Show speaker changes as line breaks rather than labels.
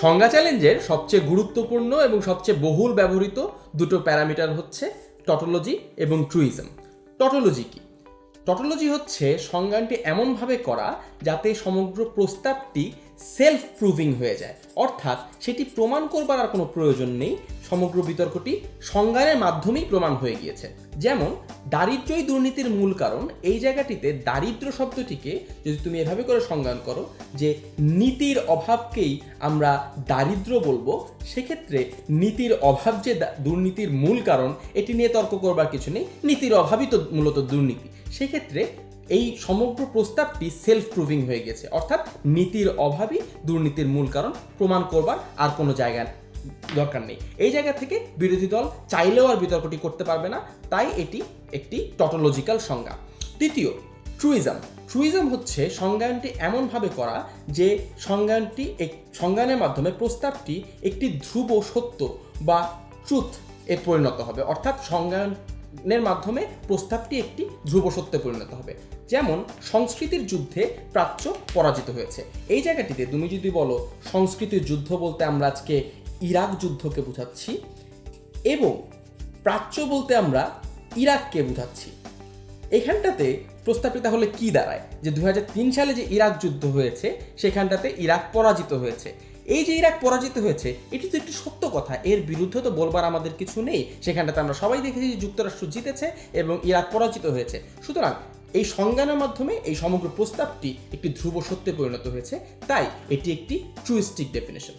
সংজ্ঞা চ্যালেঞ্জের সবচেয়ে গুরুত্বপূর্ণ এবং সবচেয়ে বহুল ব্যবহৃত দুটো প্যারামিটার হচ্ছে টটোলজি এবং ট্রুইজম টটোলজি কি? টটোলজি হচ্ছে সংজ্ঞানটি এমনভাবে করা যাতে সমগ্র প্রস্তাবটি সেলফ প্রুভিং হয়ে যায়। অর্থাৎ সেটি প্রমাণ করবার আর কোনো প্রয়োজন নেই। সমগ্র বিতর্কটি সংজ্ঞানের মাধ্যমেই প্রমাণ হয়ে গিয়েছে। যেমন, দারিদ্র্যই দুর্নীতির মূল কারণ। এই জায়গাটিতে দারিদ্র শব্দটিকে যদি তুমি এভাবে করে সংজ্ঞান করো যে নীতির অভাবকেই আমরা দারিদ্র বলব, সেক্ষেত্রে নীতির অভাব যে দুর্নীতির মূল কারণ, এটি নিয়ে তর্ক করবার কিছু নেই। নীতির অভাবই তো মূলত দুর্নীতি। সেক্ষেত্রে এই সমগ্র প্রস্তাবটি সেলফ প্রুভিং হয়ে গেছে। অর্থাৎ নীতির অভাবই দুর্নীতির মূল কারণ, প্রমাণ করবার আর কোনো জায়গা দরকার নেই। এই জায়গা থেকে বিরোধী দল চাইলেও আর বিতর্কটি করতে পারবে না, তাই এটি একটি টটোলজিক্যাল সংজ্ঞা। তৃতীয় ট্রুইজম ট্রুইজম হচ্ছে সংজ্ঞানটি এমনভাবে করা যে সংজ্ঞানটি এক- সংজ্ঞানের মাধ্যমে প্রস্তাবটি একটি ধ্রুব সত্য বা ট্রুথ এ পরিণত হবে। অর্থাৎ সংজ্ঞানের মাধ্যমে প্রস্তাবটি একটি ধ্রুব সত্যে পরিণত হবে। যেমন, সংস্কৃতির যুদ্ধে প্রাচ্য পরাজিত হয়েছে। এই জায়গাটিতে তুমি যদি বলো, সংস্কৃতির যুদ্ধ বলতে আমরা আজকে ইরাক যুদ্ধকে বোঝাচ্ছি এবং প্রাচ্য বলতে আমরা ইরাককে বোঝাচ্ছি। এখানটাতে প্রস্তাবটি তাহলে কি দাঁড়ায়? যে দু হাজার তিন সালে যে ইরাক যুদ্ধ হয়েছে, সেখানটাতে ইরাক পরাজিত হয়েছে। এই যে ইরাক পরাজিত হয়েছে, এটি তো একটি সত্য কথা। এর বিরুদ্ধে তো বলবার আমাদের কিছু নেই। সেখানটাতে আমরা সবাই দেখেছি যে যুক্তরাষ্ট্র জিতেছে এবং ইরাক পরাজিত হয়েছে। সুতরাং এই সংজ্ঞানের মাধ্যমে এই সমগ্র প্রস্তাবটি একটি ধ্রুব সত্যে পরিণত হয়েছে। তাই এটি একটি ট্রুইস্টিক ডেফিনেশন।